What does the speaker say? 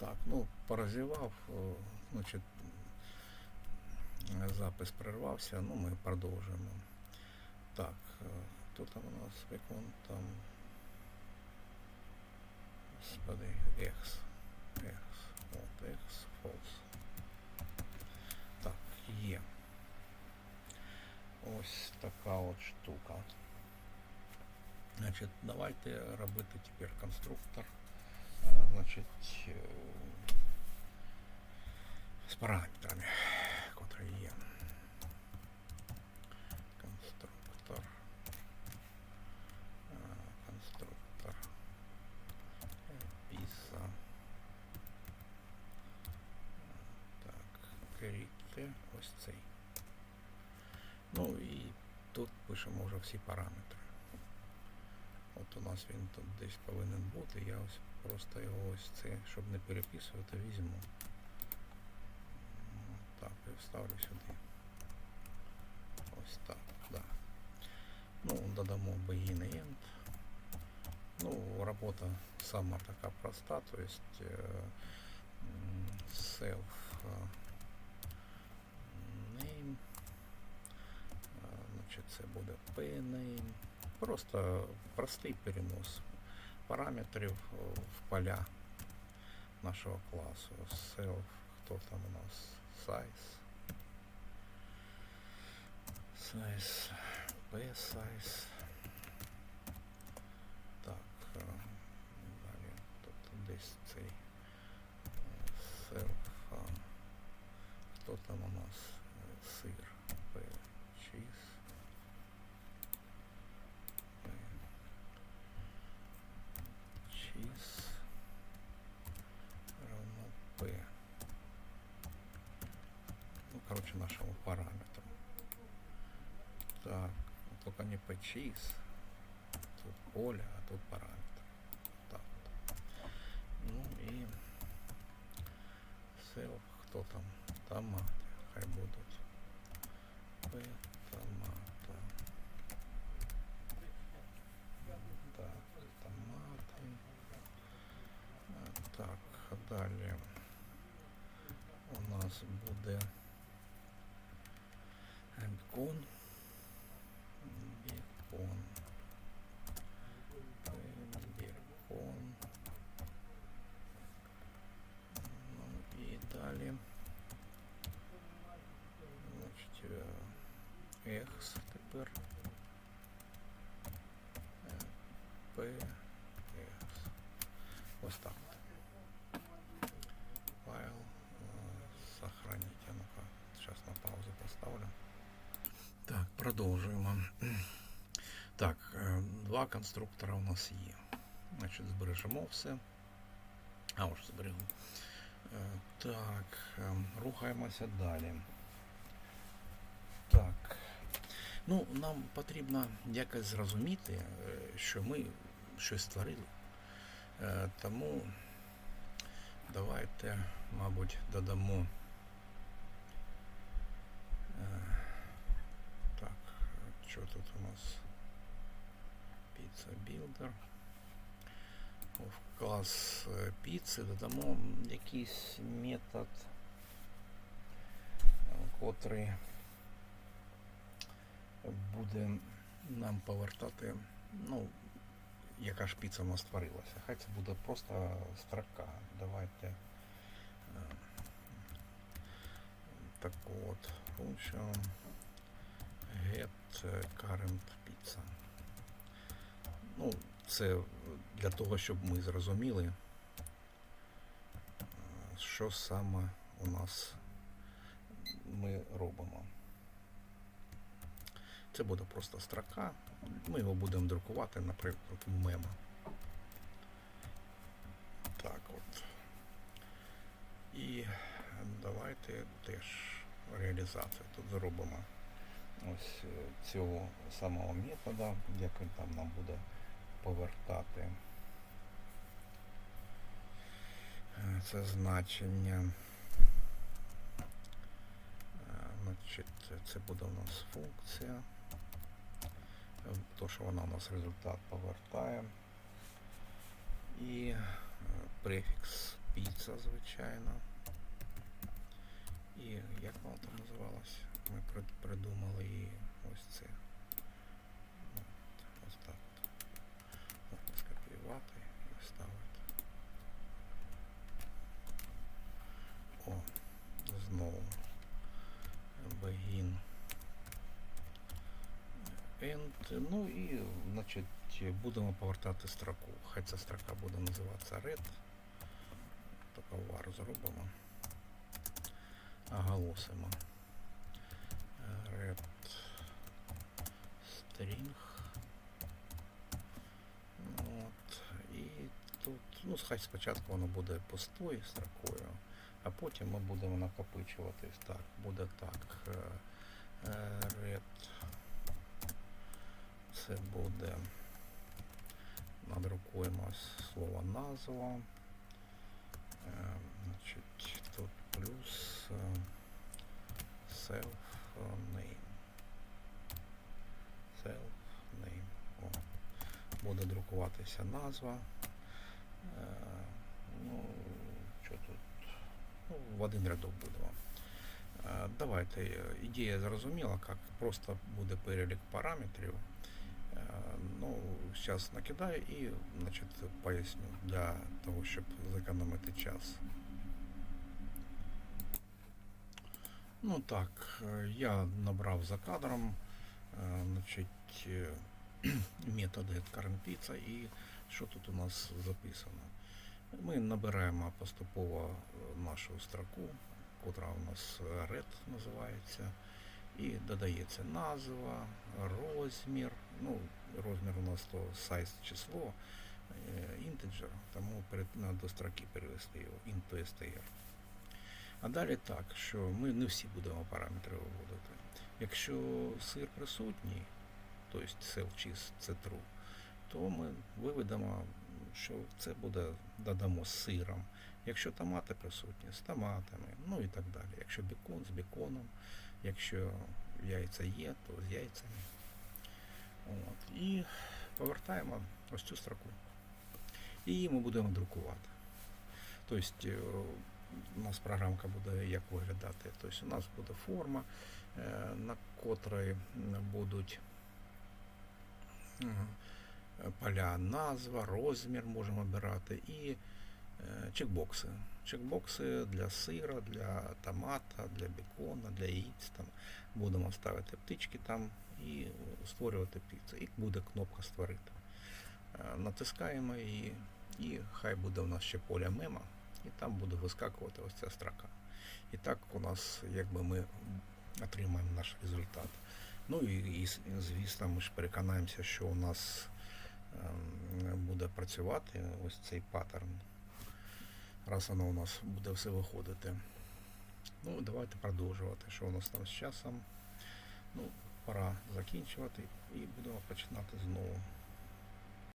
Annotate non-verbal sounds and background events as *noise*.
Так, ну, порозівав, о, значить, м, запис прервався, ну ми продовжуємо. Так, е, хто там у нас вікон там. Господи, X. X. От, X, false. Так, є. Ось така от штука. Значить, давайте робити тепер конструктор. Е, Значить, е, з параметрами, котрі є. Конструктор. Конструктор. Піса. Так, керіти, ось цей. Ну і тут пишемо вже всі параметри. От у нас він тут десь повинен бути. Я ось просто його ось це, щоб не переписувати, візьму. М, Так, і вставлю сюди. Ось так, да. Ну, додамо begin і end. Ну, робота сама така проста, то есть е, м, self е, name. Е, Значить, це буде p-name. Просто простий перенос параметрів е, в поля нашого класу. Self, хто там у нас? Size. nice. Base size. Так, только не cheese. Тут поле, а тут параметр. Так. Ну и self, кто там? Томаты. Хай будут. P томата. Так, томаты. А, Так, далі у нас буде Ось. Файл. э, Сохранить. А ну-ка, сейчас на паузу поставлю. Так, продовжуємо. Так, е, два конструктора у нас є. Значить, збережемо все. А, ось зберегли. Е, Так, е, рухаємося далі. Так. Ну, нам потрібно якось зрозуміти, е, що ми щось створили. Е, Тому давайте, мабуть, додамо. е, Так, що тут у нас? Pizza Builder. В клас е, піци додамо якийсь метод, котрий буде нам повертати, ну, яка ж піца у нас створилася. Хай це буде просто строка. Давайте е, таку от функцію get current pizza. Ну, це для того, щоб ми зрозуміли, е, що саме у нас ми робимо. Це буде просто строка. Ми його будемо друкувати, наприклад, в мемо. Так от. І давайте теж реалізацію тут зробимо ось е, цього самого метода, як він там нам буде повертати е, це значення. Е, Значить, це буде у нас функція. То, що вона у нас результат повертає. І е, префікс піца звичайно. І як воно там називалось? Ми придумали і ось це. От, ось так. Можна скопіювати і вставити. О, знову. Begin. End. Ну і, значить, будемо повертати строку. Хай ця строка буде називатися red. Таку вару зробимо. Оголосимо. Red string. От. І тут, ну, хай спочатку воно буде пустою строкою, а потім ми будемо накопичуватись. Так, буде так. е, е, Red. Це буде. Надрукуємо слово назва. Е, Значить, тут плюс е, self name. Self name. О. Буде друкуватися назва. Е, Ну, що тут? Ну, в один рядок будемо. Е, Давайте, ідея зрозуміла, як просто буде перелік параметрів. Ну, зараз накидаю і значить, поясню для того, щоб зекономити час. Ну так, я набрав за кадром е, значить, е, *clears throat* метод getCurrentPizza і що тут у нас записано. Ми набираємо поступово е, нашу строку, котра у нас red називається, і додається назва, розмір. Ну, розмір у нас то size число, е, integer, тому надо до строки перевести його int str. А далі так, що ми не всі будемо параметри виводити. Якщо сир присутній, тобто cell cheese це true, то ми виведемо, що це буде, додамо з сиром. Якщо томати присутні, з томатами, ну і так далі. Якщо бекон з беконом, якщо яйця є, то з яйцями. От. І повертаємо ось цю строку. І її ми будемо друкувати. Тобто е, у нас програмка буде як виглядати. Тобто у нас буде форма, е, на котрій будуть поля назва, розмір можемо обирати і чекбокси. Чекбокси для сира, для томата, для бекона, для яєць. Там будемо ставити птички там і створювати піцу. І буде кнопка створити. Е, Натискаємо її, і хай буде у нас ще поля мема, і там буде вискакувати ось ця строка. І так у нас якби ми отримаємо наш результат. Ну і, і звісно, ми ж переконаємося, що у нас ем, буде працювати ось цей паттерн. Раз воно у нас буде все виходити. Ну, давайте продовжувати, що у нас там з часом. Ну, пора закінчувати і будемо починати знову.